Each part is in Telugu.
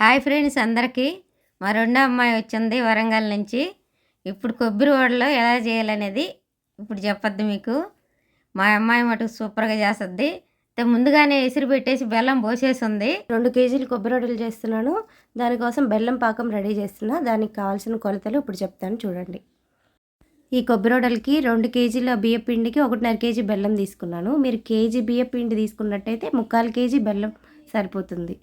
హాయ్ ఫ్రెండ్స్ అందరికీ. మా రెండో అమ్మాయి వచ్చింది వరంగల్ నుంచి. ఇప్పుడు కొబ్బరి వడలు ఎలా చేయాలనేది ఇప్పుడు చెప్పద్దు మీకు. మా అమ్మాయి మటుకు సూపర్గా చేస్తుంది. అయితే ముందుగానే ఎసురు పెట్టేసి బెల్లం పోసేసింది. రెండు కేజీలు కొబ్బరి వడలు చేస్తున్నాను. దానికోసం బెల్లం పాకం రెడీ చేస్తున్నా. దానికి కావాల్సిన కొలతలు ఇప్పుడు చెప్తాను చూడండి. ఈ కొబ్బరి వడలకి రెండు కేజీల బియ్య పిండికి ఒకటిన్నర కేజీ బెల్లం తీసుకున్నాను. మీరు కేజీ బియ్య పిండి తీసుకున్నట్టయితే ముక్కాలు కేజీ బెల్లం సరిపోతుంది.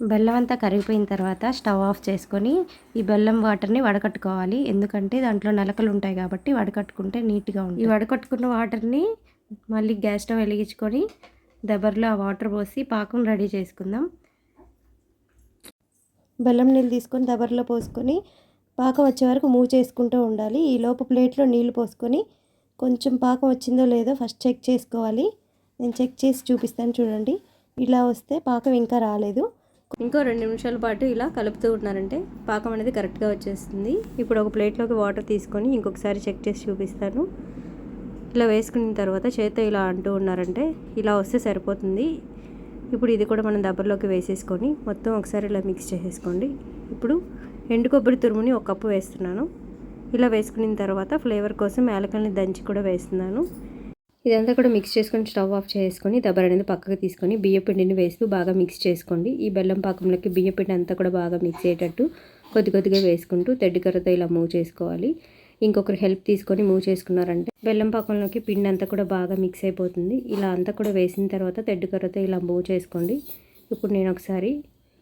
బెల్లం అంతా కరిగిపోయిన తర్వాత స్టవ్ ఆఫ్ చేసుకొని ఈ బెల్లం వాటర్ని వడకట్టుకోవాలి. ఎందుకంటే దాంట్లో నలకలు ఉంటాయి కాబట్టి వడకట్టుకుంటే నీట్గా ఉంటుంది. ఈ వడకట్టుకున్న వాటర్ని మళ్ళీ గ్యాస్ స్టవ్ వెలిగించుకొని దబర్లో ఆ వాటర్ పోసి పాకం రెడీ చేసుకుందాం. బెల్లం నీళ్ళు తీసుకొని దబర్లో పోసుకొని పాకం వచ్చే వరకు మూవ్ చేసుకుంటూ ఉండాలి. ఈ లోపు ప్లేట్లో నీళ్ళు పోసుకొని కొంచెం పాకం వచ్చిందో లేదో ఫస్ట్ చెక్ చేసుకోవాలి. నేను చెక్ చేసి చూపిస్తాను చూడండి. ఇలా వస్తే పాకం ఇంకా రాలేదు. ఇంకో రెండు నిమిషాల పాటు ఇలా కలుపుతూ ఉన్నారంటే పాకం అనేది కరెక్ట్గా వచ్చేస్తుంది. ఇప్పుడు ఒక ప్లేట్లోకి వాటర్ తీసుకొని ఇంకొకసారి చెక్ చేసి చూపిస్తాను. ఇలా వేసుకున్న తర్వాత చేత్తో ఇలా అంటూ ఉన్నారంటే ఇలా వస్తే సరిపోతుంది. ఇప్పుడు ఇది కూడా మనం దబ్బర్లోకి వేసేసుకొని మొత్తం ఒకసారి ఇలా మిక్స్ చేసేసుకోండి. ఇప్పుడు ఎండు కొబ్బరి తురుముని ఒక కప్పు వేస్తున్నాను. ఇలా వేసుకున్న తర్వాత ఫ్లేవర్ కోసం యాలకల్ని దంచి కూడా వేస్తున్నాను. ఇదంతా కూడా మిక్స్ చేసుకొని స్టవ్ ఆఫ్ చేసుకొని దబ్బర అనేది పక్కకు తీసుకొని బియ్యపిండిని వేస్తూ బాగా మిక్స్ చేసుకోండి. ఈ బెల్లం పాకంలోకి బియ్యపిండి అంతా కూడా బాగా మిక్స్ అయ్యేటట్టు కొద్ది కొద్దిగా వేసుకుంటూ తెడ్డికర్రతో ఇలా మూవ్ చేసుకోవాలి. ఇంకొకరు హెల్ప్ తీసుకొని మూవ్ చేసుకున్నారంటే బెల్లం పాకంలోకి పిండి అంతా కూడా బాగా మిక్స్ అయిపోతుంది. ఇలా అంతా కూడా వేసిన తర్వాత తెడ్డికర్రతో ఇలా మూవ్ చేసుకోండి. ఇప్పుడు నేను ఒకసారి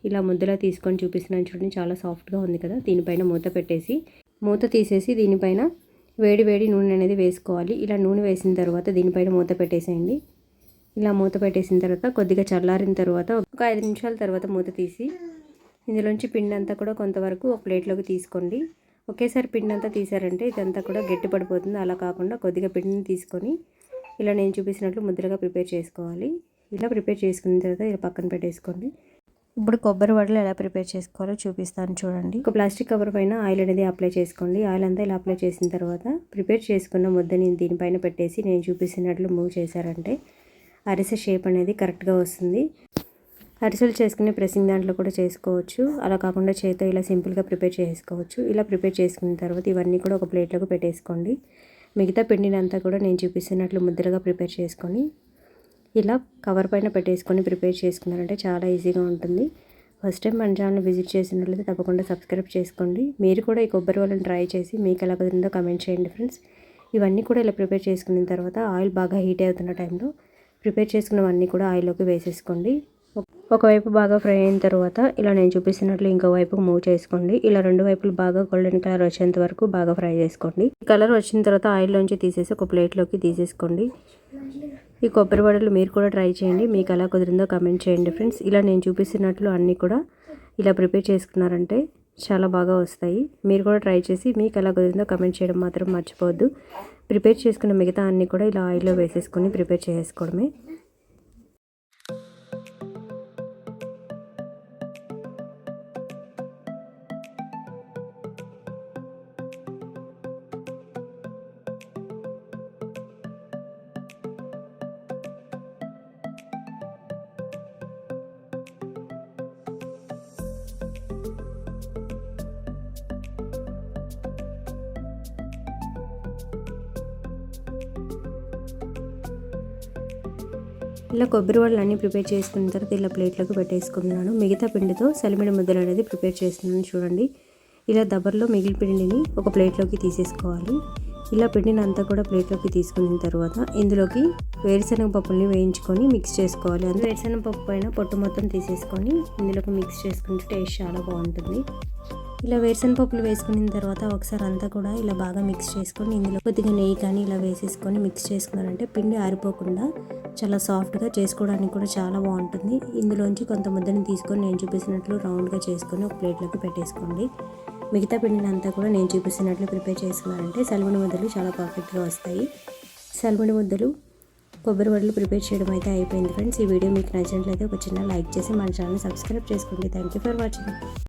ఇలా ముద్దలా తీసుకొని చూపిస్తున్నాను చూడండి చాలా సాఫ్ట్గా ఉంది కదా. దీనిపైన మూత పెట్టేసి మూత తీసేసి దీనిపైన వేడి వేడి నూనె అనేది వేసుకోవాలి. ఇలా నూనె వేసిన తర్వాత దీనిపైన మూత పెట్టేసేయండి. ఇలా మూత పెట్టేసిన తర్వాత కొద్దిగా చల్లారిన తర్వాత ఒక ఐదు నిమిషాల తర్వాత మూత తీసి ఇందులోంచి పిండి అంతా కూడా కొంతవరకు ఒక ప్లేట్లోకి తీసుకోండి. ఒకేసారి పిండి అంతా తీసారంటే ఇదంతా కూడా గట్టి పడిపోతుంది. అలా కాకుండా కొద్దిగా పిండిని తీసుకొని ఇలా నేను చూపించినట్లు ముద్దలుగా ప్రిపేర్ చేసుకోవాలి. ఇలా ప్రిపేర్ చేసుకున్న తర్వాత ఇలా పక్కన పెట్టేసుకోండి. ఇప్పుడు కొబ్బరి వడలు ఎలా ప్రిపేర్ చేసుకోవాలో చూపిస్తాను చూడండి. ఒక ప్లాస్టిక్ కవర్ పైన ఆయిల్ అనేది అప్లై చేసుకోండి. ఆయిల్ అంతా ఇలా అప్లై చేసిన తర్వాత ప్రిపేర్ చేసుకున్న ముద్దని దీనిపైన పెట్టేసి నేను చూపిస్తున్నట్లు మూవ్ చేశారంటే అరిసె షేప్ అనేది కరెక్ట్గా వస్తుంది. అరిసెలు చేసుకునే ప్రెసింగ్ దాంట్లో కూడా చేసుకోవచ్చు. అలా కాకుండా చేతితో ఇలా సింపుల్గా ప్రిపేర్ చేసుకోవచ్చు. ఇలా ప్రిపేర్ చేసుకున్న తర్వాత ఇవన్నీ కూడా ఒక ప్లేట్లోకి పెట్టేసుకోండి. మిగతా పిండిని అంతా కూడా నేను చూపిస్తున్నట్లు ముద్దలుగా ప్రిపేర్ చేసుకొని ఇలా కవర్ పైన పెట్టేసుకొని ప్రిపేర్ చేసుకున్నారంటే చాలా ఈజీగా ఉంటుంది. ఫస్ట్ టైం మన ఛానల్ విజిట్ చేసినట్లయితే తప్పకుండా సబ్స్క్రైబ్ చేసుకోండి. మీరు కూడా ఈ కొబ్బరి వాళ్ళని ట్రై చేసి మీకు ఎలా కుదిరిందో కమెంట్ చేయండి ఫ్రెండ్స్ ఇవన్నీ కూడా ఇలా ప్రిపేర్ చేసుకున్న తర్వాత ఆయిల్ బాగా హీట్ అవుతున్న టైంలో ప్రిపేర్ చేసుకున్నవన్నీ కూడా ఆయిల్లోకి వేసేసుకోండి. ఒకవైపు బాగా ఫ్రై అయిన తర్వాత ఇలా నేను చూపిస్తున్నట్లు ఇంకో వైపు మూవ్ చేసుకోండి. ఇలా రెండు వైపులు బాగా గోల్డెన్ కలర్ వచ్చేంత వరకు బాగా ఫ్రై చేసుకోండి. కలర్ వచ్చిన తర్వాత ఆయిల్లోంచి తీసేసి ఒక ప్లేట్లోకి తీసేసుకోండి. ఈ కొబ్బరి వడలు మీరు కూడా ట్రై చేయండి. మీకు ఎలా కుదిరిందో కమెంట్ చేయండి ఫ్రెండ్స్ ఇలా నేను చూపిస్తున్నట్లు అన్నీ కూడా ఇలా ప్రిపేర్ చేసుకున్నారంటే చాలా బాగా వస్తాయి. మీరు కూడా ట్రై చేసి మీకు ఎలా కుదిరిందో కమెంట్ చేయడం మాత్రం మర్చిపోవద్దు. ప్రిపేర్ చేసుకున్న మిగతా అన్నీ కూడా ఇలా ఆయిల్లో వేసేసుకొని ప్రిపేర్ చేసుకోవడమే. ఇలా కొబ్బరి వడలు అన్నీ ప్రిపేర్ చేసుకున్న తర్వాత ఇలా ప్లేట్లోకి పెట్టేసుకున్నాను మిగతా పిండితో సలిమిడి ముద్దలు అనేది ప్రిపేర్ చేస్తున్నాను చూడండి. ఇలా దబర్లో మిగిలి పిండిని ఒక ప్లేట్లోకి తీసేసుకోవాలి. ఇలా పిండిని అంతా కూడా ప్లేట్లోకి తీసుకున్న తర్వాత ఇందులోకి వేరుశనగ పప్పుల్ని వేయించుకొని మిక్స్ చేసుకోవాలి. అందులో వేరుశనగ పప్పు పైన పొట్టు మొత్తం తీసేసుకొని ఇందులోకి మిక్స్ చేసుకుంటే టేస్ట్ చాలా బాగుంటుంది. ఇలా వేరుశనగ పప్పులు వేసుకున్న తర్వాత ఒకసారి అంతా కూడా ఇలా బాగా మిక్స్ చేసుకొని ఇందులో కొద్దిగా నెయ్యి కానీ ఇలా వేసేసుకొని మిక్స్ చేసుకున్నారంటే పిండి ఆరిపోకుండా చాలా సాఫ్ట్గా చేసుకోవడానికి కూడా చాలా బాగుంటుంది. ఇందులోంచి కొంత ముద్దని తీసుకొని నేను చూపిస్తున్నట్లు రౌండ్గా చేసుకొని ఒక ప్లేట్లోకి పెట్టేసుకోండి. మిగతా పిండిని అంతా కూడా నేను చూపిస్తున్నట్లు ప్రిపేర్ చేసుకున్నారంటే సల్ముడి ముద్దలు చాలా పర్ఫెక్ట్గా వస్తాయి. సల్ముడి ముద్దలు కొబ్బరి వడలు ప్రిపేర్ చేయడం అయితే అయిపోయింది ఫ్రెండ్స్ ఈ వీడియో మీకు నచ్చినట్లయితే ఒక చిన్న లైక్ చేసి మన ఛానల్ సబ్స్క్రైబ్ చేసుకోండి. Thank you for watching